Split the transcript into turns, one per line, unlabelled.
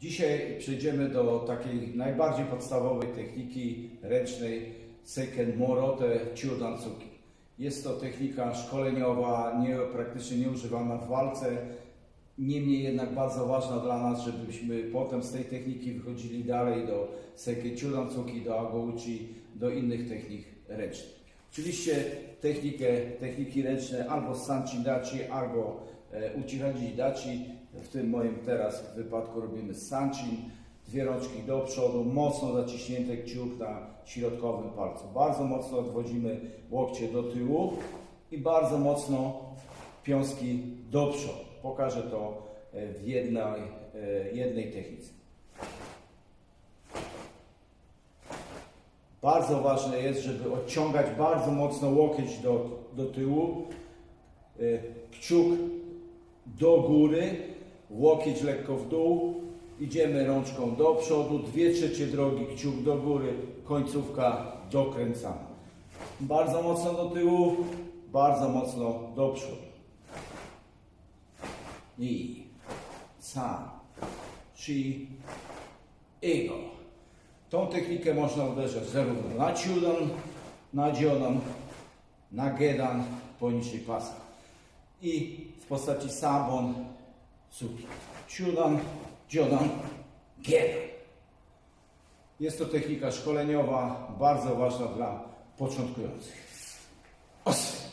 Dzisiaj przejdziemy do takiej najbardziej podstawowej techniki ręcznej Seiken Morote Chudansuki. Jest to technika szkoleniowa, nie, praktycznie nieużywana w walce, niemniej jednak bardzo ważna dla nas, żebyśmy potem z tej techniki wychodzili dalej do Seiken Chudansuki, do Agouchi, do innych technik ręcznych. Oczywiście technikę, techniki ręczne albo Sanchin Dachi, e, Uchihaji Dachi. W tym moim teraz wypadku robimy Sanchin. Dwie rączki do przodu, mocno zaciśnięty kciuk na środkowym palcu. Bardzo mocno odwodzimy łokcie do tyłu i bardzo mocno piąski do przodu. Pokażę to e, w jednej, e, jednej technice. Bardzo ważne jest, żeby odciągać bardzo mocno łokieć do, do tyłu, kciuk do góry, łokieć lekko w dół, idziemy rączką do przodu, dwie trzecie drogi, kciuk do góry, końcówka dokręcana. Bardzo mocno do tyłu, bardzo mocno do przodu. I san, chi, ego. Tą technikę można uderzać zarówno na ciudan, na dziodan, na gedan poniżej pasa. I w postaci sabon, suki. Ciudan, dziodan, gedan. Jest to technika szkoleniowa, bardzo ważna dla początkujących. Os!